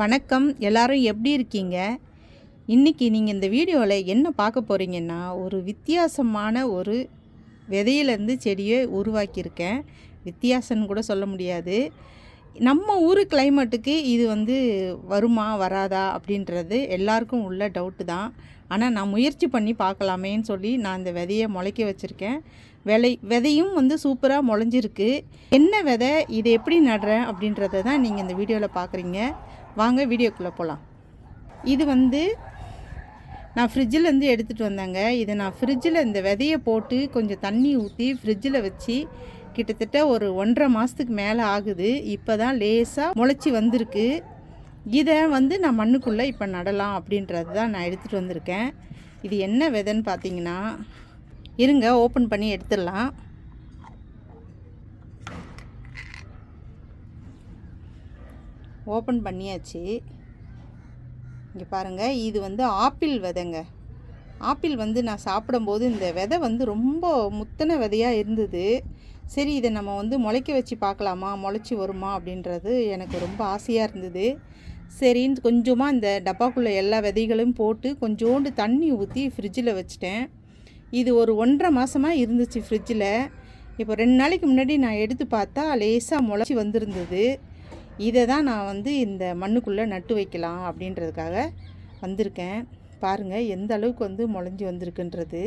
வணக்கம். எல்லாரும் எப்படி இருக்கீங்க? இன்றைக்கி நீங்கள் இந்த வீடியோவில் என்ன பார்க்க போகிறீங்கன்னா ஒரு வித்தியாசமான ஒரு விதையிலேருந்து செடியை உருவாக்கியிருக்கேன். வித்தியாசம்னு கூட சொல்ல முடியாது. நம்ம ஊர் கிளைமேட்டுக்கு இது வந்து வருமா வராதா அப்படின்றது எல்லாருக்கும் உள்ள டவுட்டு தான். ஆனால் நான் முயற்சி பண்ணி பார்க்கலாமேன்னு சொல்லி நான் இந்த விதையை முளைக்க வச்சுருக்கேன். விலை விதையும் வந்து சூப்பராக முளைஞ்சிருக்கு. என்ன விதை இதை எப்படி நடுறேன் அப்படின்றத தான் நீங்கள் இந்த வீடியோவில் பார்க்குறீங்க. வாங்க வீடியோக்குள்ளே போகலாம் இது வந்து நான் ஃப்ரிட்ஜிலேருந்து எடுத்துகிட்டு வந்தேங்க. இதை நான் ஃப்ரிட்ஜில் இந்த விதையை போட்டு கொஞ்சம் தண்ணி ஊற்றி ஃப்ரிட்ஜில் வச்சு கிட்டத்தட்ட ஒரு ஒன்றரை மாதத்துக்கு மேலே ஆகுது. இப்போ தான் லேசாக முளைச்சி வந்திருக்கு. இதை வந்து நான் மண்ணுக்குள்ளே இப்போ நடலாம் அப்படின்றது தான் நான் எடுத்துகிட்டு வந்திருக்கேன். இது என்ன விதைன்னு பார்த்தீங்கன்னா இருங்க ஓப்பன் பண்ணி எடுத்துடலாம். ஓப்பன் பண்ணியாச்சு. இங்கே பாருங்கள் இது வந்து ஆப்பிள் விதைங்க. ஆப்பிள் வந்து நான் சாப்பிடும்போது இந்த விதை வந்து ரொம்ப முத்தன விதையாக இருந்தது. சரி இதை நம்ம வந்து முளைக்க வச்சு பார்க்கலாமா? முளைச்சி வருமா? அப்படின்றது எனக்கு ரொம்ப ஆசையாக இருந்தது. சரின்னு கொஞ்சமாக இந்த டப்பாக்குள்ளே எல்லா விதைகளையும் போட்டு கொஞ்சோண்டு தண்ணி ஊற்றி ஃப்ரிட்ஜில் வச்சிட்டேன். இது ஒரு ஒன்றரை மாதமாக இருந்துச்சு ஃப்ரிட்ஜில் இப்போ ரெண்டு நாளைக்கு முன்னாடி நான் எடுத்து பார்த்தா லேசாக முளைச்சி வந்திருந்தது. இதை தான் நான் வந்து இந்த மண்ணுக்குள்ளே நட்டு வைக்கலாம் அப்படின்றதுக்காக வந்திருக்கேன். பாருங்கள் எந்த அளவுக்கு வந்து முளைஞ்சி வந்திருக்குன்றது.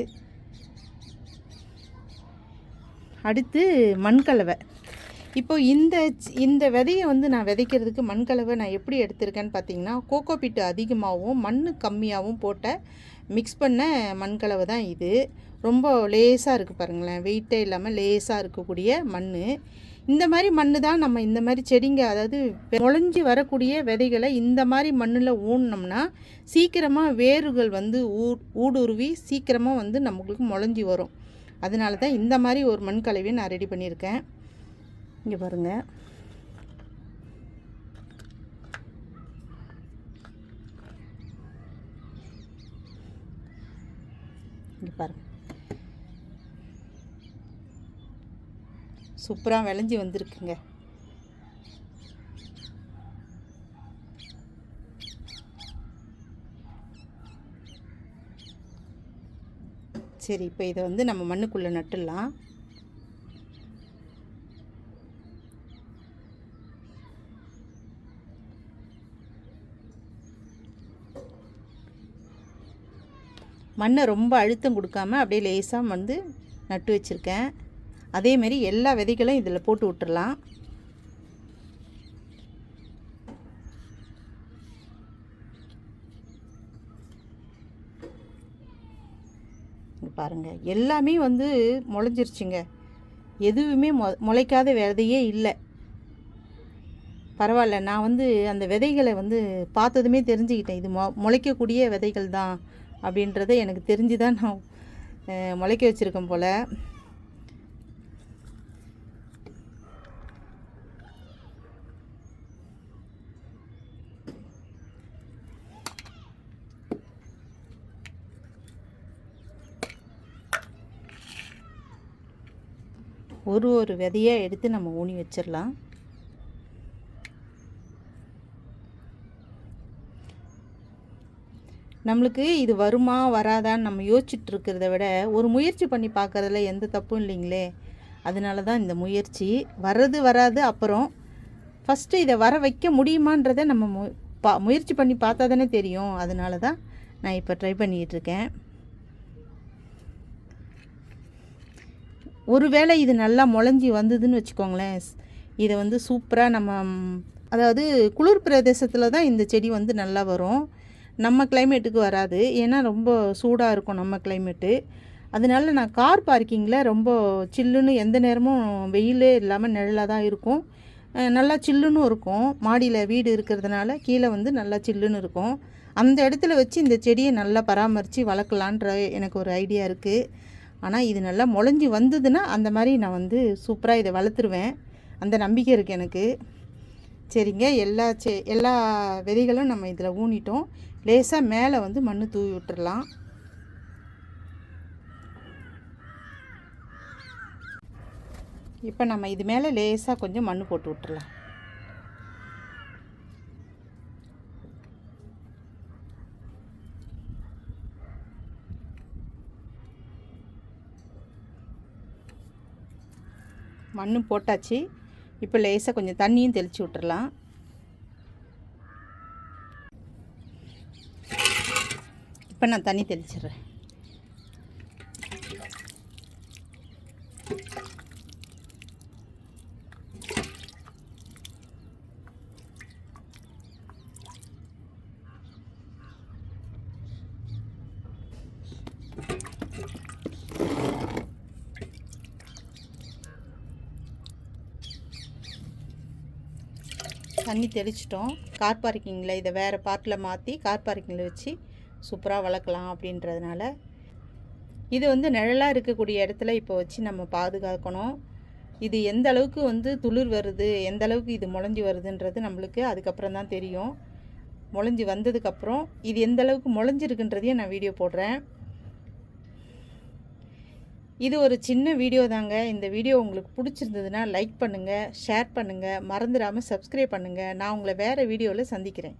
அடுத்து மண்கலவை. இப்போ இந்த இந்த விதையை வந்து நான் விதைக்கிறதுக்கு மண்கலவை நான் எப்படி எடுத்திருக்கேன்னு பார்த்தீங்கன்னா கோகோ பிட்டு அதிகமாகவும் மண் கம்மியாகவும் போட்ட மிக்ஸ் பண்ண மண்கலவை தான் இது. ரொம்ப லேசாக இருக்குது பாருங்களேன். வெயிட்டே இல்லாமல் லேசாக இருக்கக்கூடிய மண் இந்த மாதிரி மண் தான் நம்ம இந்த மாதிரி செடிங்க அதாவது முளைஞ்சி வரக்கூடிய விதைகளை இந்த மாதிரி மண்ணில் ஊனோம்னா சீக்கிரமாக வேர்கள் வந்து ஊ ஊடுருவி சீக்கிரமாக வந்து நம்மளுக்கு முளைஞ்சி வரும். அதனால தான் இந்த மாதிரி ஒரு மண் கலவையை நான் ரெடி பண்ணியிருக்கேன். இங்கே பாருங்கள் இங்கே பாருங்கள் சூப்பராக விளைஞ்சி வந்திருக்குங்க. சரி இப்போ இதை வந்து நம்ம மண்ணுக்குள்ளே நட்டுடலாம். மண்ணை ரொம்ப அழுத்தம் கொடுக்காம அப்படியே லேசாக வந்து நட்டு வச்சுருக்கேன். அதேமாரி எல்லா விதைகளும் இதில் போட்டு விட்டுடலாம் பாருங்கள் எல்லாமே வந்து முளைஞ்சிருச்சுங்க. எதுவுமே மொ முளைக்காத விதையே இல்லை. பரவாயில்ல நான் வந்து அந்த விதைகளை வந்து பார்த்ததுமே தெரிஞ்சுக்கிட்டேன். இது மொ முளைக்கக்கூடிய விதைகள் தான் அப்படின்றத எனக்கு தெரிஞ்சு தான் நான் முளைக்க வச்சுருக்கேன் போல். ஒரு ஒரு விதையாக எடுத்து நம்ம ஊனி வச்சிடலாம். நம்மளுக்கு இது வருமா வராதான்னு நம்ம யோசிச்சுட்டு இருக்கிறத விட ஒரு முயற்சி பண்ணி பார்க்கறதுல எந்த தப்பும் இல்லைங்களே. அதனால தான் இந்த முயற்சி. வர்றது வராது அப்புறம் ஃபஸ்ட்டு இதை வர வைக்க முடியுமான்றதை நம்ம மு பா முயற்சி பண்ணி பார்த்தா தானே தெரியும். அதனால தான் நான் இப்போ ட்ரை பண்ணிகிட்ருக்கேன் ஒருவேளை இது நல்லா முளைஞ்சி வந்ததுன்னு வச்சுக்கோங்களேன். இதை வந்து சூப்பராக நம்ம அதாவது குளிர் பிரதேசத்தில் தான் இந்த செடி வந்து நல்லா வரும். நம்ம கிளைமேட்டுக்கு வராது. ஏன்னா ரொம்ப சூடாக இருக்கும் நம்ம கிளைமேட்டு அதனால நான் கார் பார்க்கிங்கில் ரொம்ப சில்லுன்னு எந்த நேரமும் வெயிலே இல்லாமல் நிழலாக தான் இருக்கும். நல்லா சில்லுன்னு இருக்கும். மாடியில் வீடு இருக்கிறதுனால கீழே வந்து நல்லா சில்லுன்னு இருக்கும். அந்த இடத்துல வச்சு இந்த செடியை நல்லா பராமரித்து வளர்க்கலான்ற எனக்கு ஒரு ஐடியா இருக்குது ஆனால் இது நல்லா முளைஞ்சி வந்ததுன்னா அந்த மாதிரி நான் வந்து சூப்பராக இதை வளர்த்துருவேன். அந்த நம்பிக்கை இருக்குது எனக்கு. சரிங்க எல்லா செ எல்லா விதைகளும் நம்ம இதில் ஊனிட்டோம். லேசாக மேலே வந்து மண் தூவி விட்டுடலாம் இப்போ நம்ம இது மேலே லேசாக கொஞ்சம் மண் போட்டு விட்டுடலாம் மண்ணும் போட்டாச்சு. இப்போ லேசாக கொஞ்சம் தண்ணியும் தெளித்து விட்டுறலாம். இப்போ நான் தண்ணி தெளிச்சிடுறேன். தண்ணி தெளிச்சிட்டோம். கார் பார்க்கிங்கில் இதை வேறு பார்ட்டில் மாற்றி கார் பார்க்கிங்கில் வச்சு சூப்பராக வளர்க்கலாம் அப்படின்றதுனால. இது வந்து நிழலாக இருக்கக்கூடிய இடத்துல இப்போ வச்சு நம்ம பாதுகாக்கணும். இது எந்த அளவுக்கு வந்து துளிர் வருது எந்த அளவுக்கு இது முளைஞ்சி வருதுன்றது நம்மளுக்கு அதுக்கப்புறம் தான் தெரியும். முளைஞ்சி வந்ததுக்கப்புறம் இது எந்த அளவுக்கு முளைஞ்சிருக்குன்றதையும் நான் வீடியோ போடுறேன். இது ஒரு சின்ன வீடியோ தாங்க. இந்த வீடியோ உங்களுக்கு பிடிச்சிருந்ததுன்னா லைக் பண்ணுங்கள் ஷேர் பண்ணுங்கள் மறந்துடாமல் சப்ஸ்கிரைப் பண்ணுங்கள் நான் உங்களை வேறு வீடியோவில் சந்திக்கிறேன்.